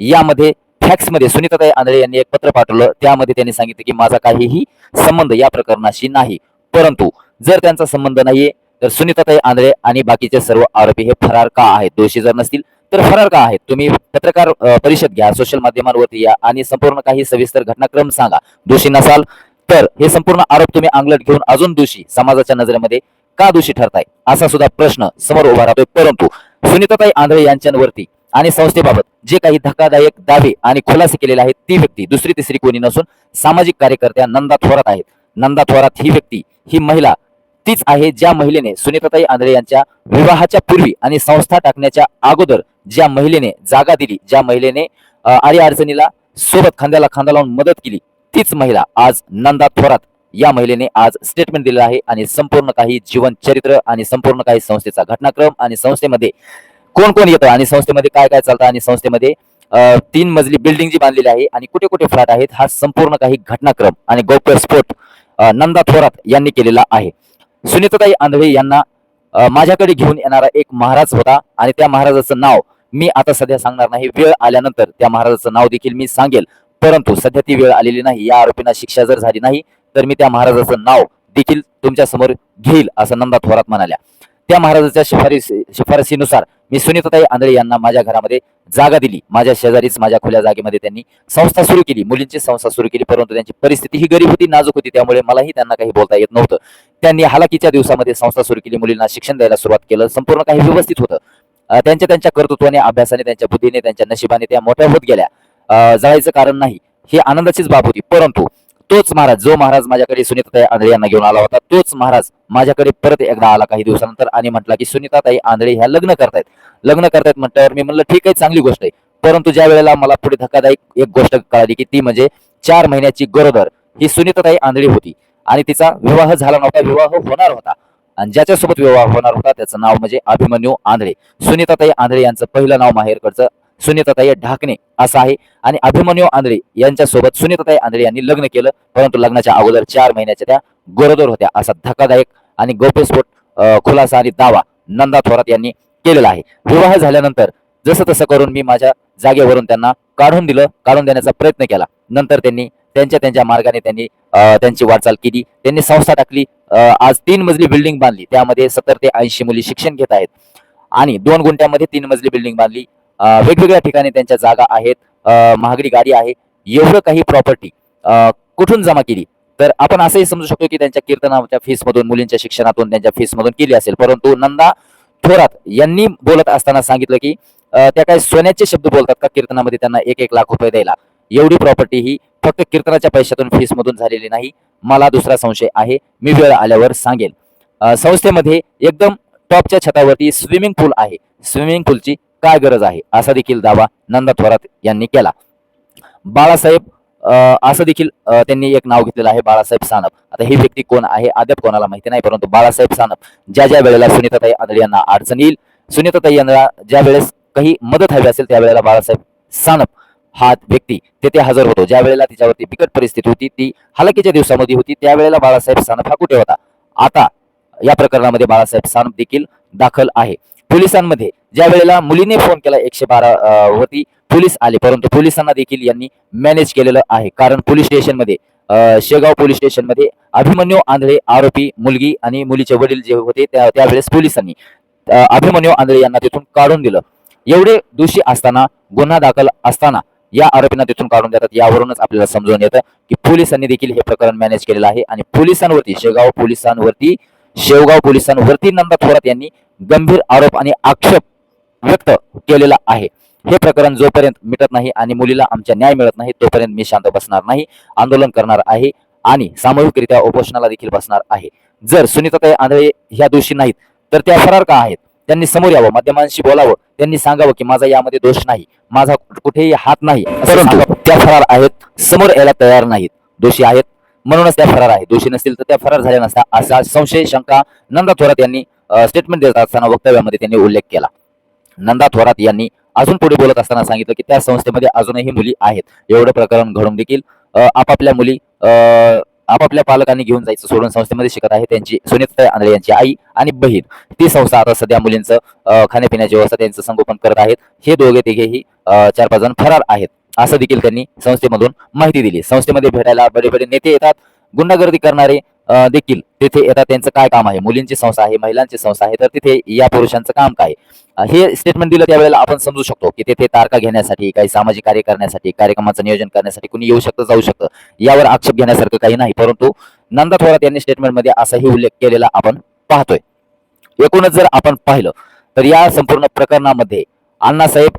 यामध्ये फॅक्समध्ये सुनीताताई आंधळे यांनी एक पत्र पाठवलं. त्यामध्ये त्यांनी सांगितलं की माझा काहीही संबंध या प्रकरणाशी नाही. परंतु जर त्यांचा संबंध नाहीये तर सुनीताताई आंधळे आणि बाकीचे सर्व आरोपी हे फरार का आहेत? दोषी जर नसतील तर फरार का आहेत? तुम्ही पत्रकार परिषद घ्या सोशल माध्यमांवरती या आणि संपूर्ण काही सविस्तर घटनाक्रम सांगा. दोषी नसाल तर हे संपूर्ण आरोप तुम्ही अंगलट घेऊन अजून दोषी समाजाच्या नजरेमध्ये का दोषी ठरताय? असा सुद्धा प्रश्न समोर उभा राहतोय. परंतु सुनीताताई आंधळे यांच्यावरती आणि संस्थेबाबत जे काही धक्कादायक दावे आणि खुलासे केलेले आहेत ती व्यक्ती दुसरी तिसरी कोणी नसून सामाजिक कार्यकर्त्या नंदा थोरात आहेत. नंदा थोरात ही व्यक्ती ही महिला तीच आहे ज्या महिलेने सुनीताताई आंधळे यांच्या विवाहाच्या पूर्वी आणि संस्था टाकण्याच्या अगोदर ज्या महिलेने जागा दिली ज्या महिलेने अ, अडचणीला सोबत खांद्याला खांदा लावून मदत केली तीच महिला आज नंदा थोरात या महिलेने आज स्टेटमेंट दिलेलं आहे आणि संपूर्ण काही जीवन चरित्र आणि संपूर्ण काही संस्थेचा घटनाक्रम आणि संस्थेमध्ये कोण कोण येतं? आणि संस्थेमध्ये काय काय चालतं? आणि संस्थेमध्ये तीन मजली बिल्डिंग जी बांधलेली आहे आणि कुठे कुठे फ्लॅट आहेत हा संपूर्ण काही घटनाक्रम आणि गौप्यस्फोट स्फोट नंदा थोरात यांनी केलेला आहे. सुनीताताई आंधळे यांना माझ्याकडे घेऊन येणारा एक महाराज होता आणि त्या महाराजाचं नाव मी आता सध्या सांगणार नाही. वेळ आल्यानंतर त्या महाराजाचं नाव देखील मी सांगेल. परंतु सध्या ती वेळ आलेली नाही. या आरोपींना शिक्षा जर झाली नाही तर मी त्या महाराजाचं नाव देखील तुमच्यासमोर घेईल असं नंदा थोरात म्हणाल्या. त्या महाराजाच्या शिफारसी शिफारसीनुसार मी सुनीताताई आंधळे यांना माझ्या घरामध्ये जागा दिली. माझ्या शेजारीच माझ्या खुल्या जागेमध्ये त्यांनी संस्था सुरू केली. मुलींची संस्था सुरू केली परंतु त्यांची परिस्थिती ही गरीब होती नाजूक होती. त्यामुळे मलाही त्यांना काही बोलता येत नव्हतं. त्यांनी हालाकीच्या दिवसामध्ये संस्था सुरू केली. मुलींना शिक्षण द्यायला सुरुवात केलं. संपूर्ण काही व्यवस्थित होतं. त्यांच्या त्यांच्या कर्तृत्वाने अभ्यासाने त्यांच्या बुद्धीने त्यांच्या नशिबाने त्या मोठ्या होत गेल्या. जळायचं कारण नाही. ही आनंदाचीच बाब होती. परंतु तोच महाराज जो महाराज माझ्याकडे सुनीताताई आंधळे यांना घेऊन आला होता तोच महाराज माझ्याकडे परत एकदा आला काही दिवसानंतर आणि म्हटला की सुनीताताई आंधळे ह्या लग्न करतायत. लग्न करतायत म्हटल्यावर मी म्हणलं ठीक आहे चांगली गोष्ट आहे. परंतु ज्या वेळेला मला पुढे धक्कादायक एक गोष्ट कळाली की ती म्हणजे चार महिन्याची गरोदर ही सुनीताताई आंधळी होती आणि तिचा विवाह झाला नव्हता विवाह होणार होता. आणि ज्याच्यासोबत विवाह होणार होता त्याचं नाव म्हणजे अभिमन्यू आंधळे. सुनीताताई आंधळे यांचं पहिलं नाव माहेरकडचं सुनीताताई ढाकणे असं आहे. आणि अभिमन्यू आंधळे यांच्यासोबत सुनीताताई आंधळे यांनी लग्न केलं परंतु लग्नाच्या अगोदर चार महिन्याच्या त्या गरोदर होत्या असा धक्कादायक आणि गोपस्फोट खुलासा आणि दावा नंदा थोरात यांनी केलेला आहे. विवाह झाल्यानंतर जसं तसं करून मी माझ्या जागेवरून त्यांना काढून दिलं काढून देण्याचा प्रयत्न केला. नंतर त्यांनी त्यांच्या त्यांच्या मार्गाने त्यांनी त्यांची वाटचाल केली त्यांनी संस्था टाकली आज तीन मजली बिल्डिंग बांधली त्यामध्ये सत्तर ते ऐंशी मुली शिक्षण घेत आहेत. आणि दोन गुंठ्यामध्ये तीन मजली बिल्डिंग बांधली वेगवेगळ्या ठिकाणी त्यांच्या जागा आहेत. महागडी गाडी आहे. एवढं काही प्रॉपर्टी कुठून जमा केली? तर आपण असंही समजू शकतो की त्यांच्या कीर्तनाच्या फीसमधून मुलींच्या शिक्षणातून त्यांच्या फीसमधून केली असेल. परंतु नंदा थोरात यांनी बोलत असताना सांगितलं की त्या काही सोन्याचे शब्द बोलतात का? कीर्तनामध्ये त्यांना एक एक लाख रुपये द्यायला. एवढी प्रॉपर्टी ही फक्त कीर्तनाच्या पैशातून फीसमधून झालेली नाही. मला दुसरा संशय आहे. मी वेळ आल्यावर सांगेल. संस्थेमध्ये एकदम टॉपच्या छतावरती स्विमिंग पूल आहे. स्विमिंग पूलची काय गरज आहे? असा देखील दावा नंदा थोरात यांनी केला. बाळासाहेब असं देखील त्यांनी एक नाव घेतलेलं आहे बाळासाहेब सानप. आता ही व्यक्ती कोण आहे? अद्याप कोणाला माहिती नाही परंतु बाळासाहेब सानप ज्या ज्या वेळेला सुनीताताई आंधळे यांना अडचण येईल सुनीताताई यांना ज्या वेळेस काही मदत हवी असेल त्यावेळेला बाळासाहेब सानप हा व्यक्ती तेथे हजर होतो. ज्या वेळेला तिच्यावरती बिकट परिस्थिती होती ती हलकीच्या दिवसामध्ये होती त्यावेळेला बाळासाहेब सानप हा कुठे होता? आता या प्रकरणामध्ये बाळासाहेब सानप देखील दाखल आहे. पोलिसांमध्ये. ज्या वेळेला मुलीने फोन केला एकशे बारा वरती पोलीस आले. परंतु पोलिसांना देखील यांनी मॅनेज केलेलं आहे. कारण पोलीस स्टेशनमध्ये शेगाव पोलीस स्टेशनमध्ये अभिमन्यू आंधळे आरोपी मुलगी आणि मुलीचे वडील जे होते त्या त्यावेळेस पोलिसांनी अभिमन्यू आंधळे यांना तिथून काढून दिलं. एवढे दोषी असताना गुन्हा दाखल असताना या आरोपींना तिथून काढून देतात यावरूनच आपल्याला समजून येतं की पोलिसांनी देखील हे प्रकरण मॅनेज केलेलं आहे. आणि पोलिसांवरती शेगाव पोलिसांवरती शेवगाव पोलिसांवरती नंदा थोरात यांनी गंभीर आरोप आणि आक्षेप व्यक्त केलेला आहे. हे प्रकरण जोपर्यंत मिटत नाही आणि मुलीला आमच्या न्याय मिळत नाही तोपर्यंत मी शांत बसणार नाही आंदोलन करणार आहे आणि सामूहिकरित्या उपोषणाला देखील बसणार आहे. जर सुनीताताई आंधळे ह्या दोषी नाहीत तर त्या फरार का आहेत? त्यांनी समोर यावं माध्यमांशी बोलावं त्यांनी सांगावं की माझा यामध्ये दोष नाही माझा कुठेही हात नाही. परंतु त्या फरार आहेत समोर यायला तयार नाहीत. दोषी आहेत म्हणूनच त्या फरार आहे. दोषी नसतील तर त्या फरार झाल्या नसता असा संशय शंका नंदा थोरात यांनी स्टेटमेंट देत असताना वक्तव्यामध्ये त्यांनी उल्लेख केला. नंदा थोरात यांनी अजून पुढे बोलत असताना सांगितलं की त्या संस्थेमध्ये अजूनही मुली आहेत. एवढं प्रकरण घडून देखील आपापल्या मुली आपापल्या पालकांनी घेऊन जायचं सोडून संस्थेमध्ये शिकत आहे त्यांची सुनीता आंधळे यांची आई आणि बहीण. ती संस्था आता सध्या मुलींचं खाण्यापिण्याची व्यवस्था त्यांचं संगोपन करत आहेत. हे दोघे तिघेही चार पाच जण फरार आहेत. असं देखील त्यांनी संस्थेमधून माहिती दिली. संस्थेमध्ये भेटायला बडे बडे नेते येतात. गुंडागर्दी करणारे देखील तिथे येतात. त्यांचं काय काम आहे? मुलींची संस्था आहे महिलांची संस्था आहे. तर तिथे या पुरुषांचं काम काय? हे स्टेटमेंट दिलं त्यावेळेला आपण समजू शकतो की तेथे तारखा घेण्यासाठी काही सामाजिक कार्य करण्यासाठी कार्यक्रमाचं नियोजन करण्यासाठी कुणी येऊ शकतं जाऊ शकतं. यावर आक्षेप घेण्यासारखं काही नाही. परंतु नंदा थोरात यांनी स्टेटमेंटमध्ये असाही उल्लेख केलेला आपण पाहतोय. एकूणच जर आपण पाहिलं तर या संपूर्ण प्रकरणामध्ये अण्णासाहेब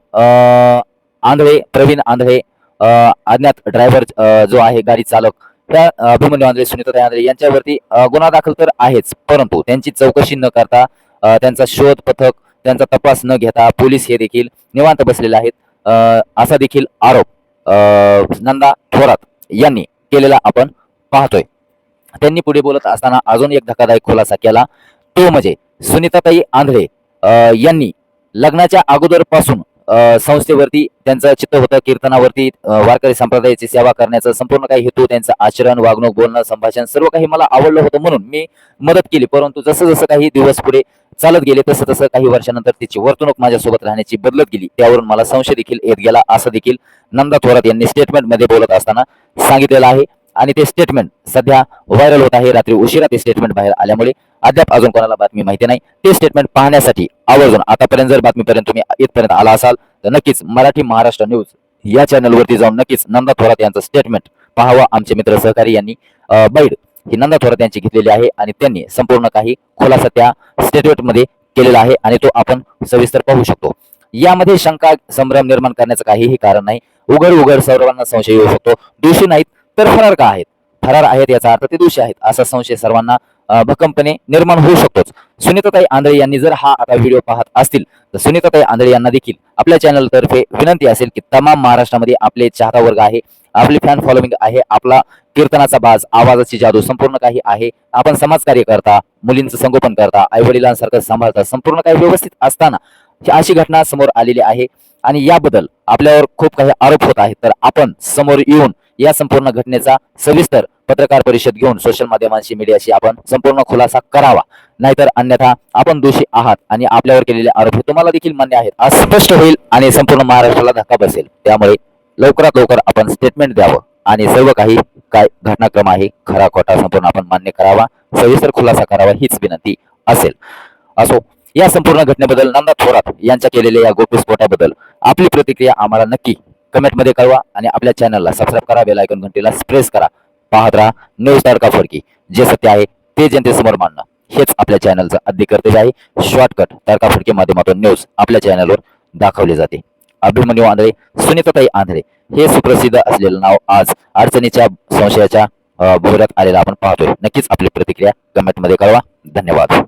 आंधळे प्रवीण आंधळे अज्ञात ड्रायव्हर जो आहे गाडी चालक त्या अभिमन्यू आंधळे सुनीता आंधळे यांच्यावरती गुन्हा दाखल तर आहेच परंतु त्यांची चौकशी न करता त्यांचा शोध पथक त्यांचा तपास न घेता पोलीस हे देखील निवांत बसलेले आहेत. असा देखील आरोप नंदा थोरात यांनी केलेला आपण पाहतोय. त्यांनी पुढे बोलत असताना अजून एक धक्कादायक खुलासा केला. तो म्हणजे सुनीताताई आंधळे यांनी लग्नाच्या अगोदरपासून संस्थेवरती त्यांचं चित्त होतं कीर्तनावरती वारकरी संप्रदायाची सेवा करण्याचा संपूर्ण काही हेतू त्यांचं आचरण वागणूक बोलणं संभाषण सर्व काही मला आवडलं होतं म्हणून मी मदत केली. परंतु जसं जसं काही दिवस पुढे चालत गेले तसं तसं काही वर्षानंतर तिची वर्तणूक माझ्यासोबत राहण्याची बदलत गेली. त्यावरून मला संशय देखील येत गेला. असं देखील नंदा थोरात यांनी स्टेटमेंटमध्ये बोलत असताना सांगितलेलं आहे. आणि ते स्टेटमेंट सध्या व्हायरल होत आहे. रात्री उशिरा ते स्टेटमेंट बाहेर आल्यामुळे अद्याप अजून कोणाला बातमी माहिती नाही. ते स्टेटमेंट पाहण्यासाठी आवर्जून आतापर्यंत जर बातमीपर्यंत तुम्ही इथपर्यंत आला असाल तर नक्कीच मराठी महाराष्ट्र न्यूज या चॅनलवरती जाऊन नक्कीच नंदा थोरात यांचं स्टेटमेंट पाहावं. आमचे मित्र सहकारी यांनी बैड ही नंदा थोरात यांची घेतलेली आहे आणि त्यांनी संपूर्ण काही खुलासा त्या स्टेटमेंटमध्ये केलेला आहे आणि तो आपण सविस्तर पाहू शकतो. यामध्ये शंका संभ्रम निर्माण करण्याचं काहीही कारण नाही. उघड उघड सर्वांना संशय येऊ शकतो. दोषी नाहीत तर फरार का आहेत? फरार आहेत याचा अर्थ ते दोषी आहेत असा संशय सर्वांना भक्कमपणे निर्माण होऊ शकतोच. सुनीताताई आंधळे यांनी जर हा आता व्हिडिओ पाहत असतील तर सुनीताताई आंधळे यांना देखील आपल्या चॅनलतर्फे विनंती असेल की तमाम महाराष्ट्रामध्ये आपले चाहता वर्ग आहे आपली फॅन फॉलोविंग आहे आपला कीर्तनाचा बाज आवाजाची जादू संपूर्ण काही आहे. आपण समाजकार्य करता मुलींचं संगोपन करता आई वडिलांसारखं सांभाळता संपूर्ण काही व्यवस्थित असताना अशी घटना समोर आलेली आहे. आणि याबद्दल आपल्यावर खूप काही आरोप होत आहेत. तर आपण समोर येऊन या संपूर्ण घटनेचा सविस्तर पत्रकार परिषद घेऊन सोशल माध्यमांशी मीडियाशी आपण संपूर्ण खुलासा करावा. नाहीतर अन्यथा आपण दोषी आहात आणि आपल्यावर केलेले आरोप हे तुम्हाला देखील मान्य आहेत. आज स्पष्ट होईल आणि संपूर्ण महाराष्ट्राला धक्का बसेल. त्यामुळे लवकरात लवकर आपण स्टेटमेंट द्यावं आणि सर्व काही काय घटनाक्रम आहे खरा खोटा संपूर्ण आपण मान्य करावा. सविस्तर खुलासा करावा हीच विनंती असेल. असो या संपूर्ण घटनेबद्दल नंदा थोरात यांच्या केलेल्या या गोप्यस्फोटाबद्दल आपली प्रतिक्रिया आम्हाला नक्की कमेंटमध्ये कळवा आणि आपल्या चॅनलला सबस्क्राईब करा बेल घंटेला घंटीला प्रेस करा. पाहत राहा न्यूज तडका फडकी जे सत्य आहे ते जनतेसमोर मांडणं. हेच आपल्या चॅनलचं आद्य कर्तव्य आहे. शॉर्टकट तडका फडकी माध्यमातून न्यूज आपल्या चॅनलवर दाखवले जाते. अभिमन्यू आंधळे सुनीताताई आंधळे हे सुप्रसिद्ध असलेलं नाव आज अडचणीच्या संशयाच्या भोवऱ्यात आलेलं आपण पाहतोय. नक्कीच आपली प्रतिक्रिया कमेंटमध्ये कळवा. धन्यवाद.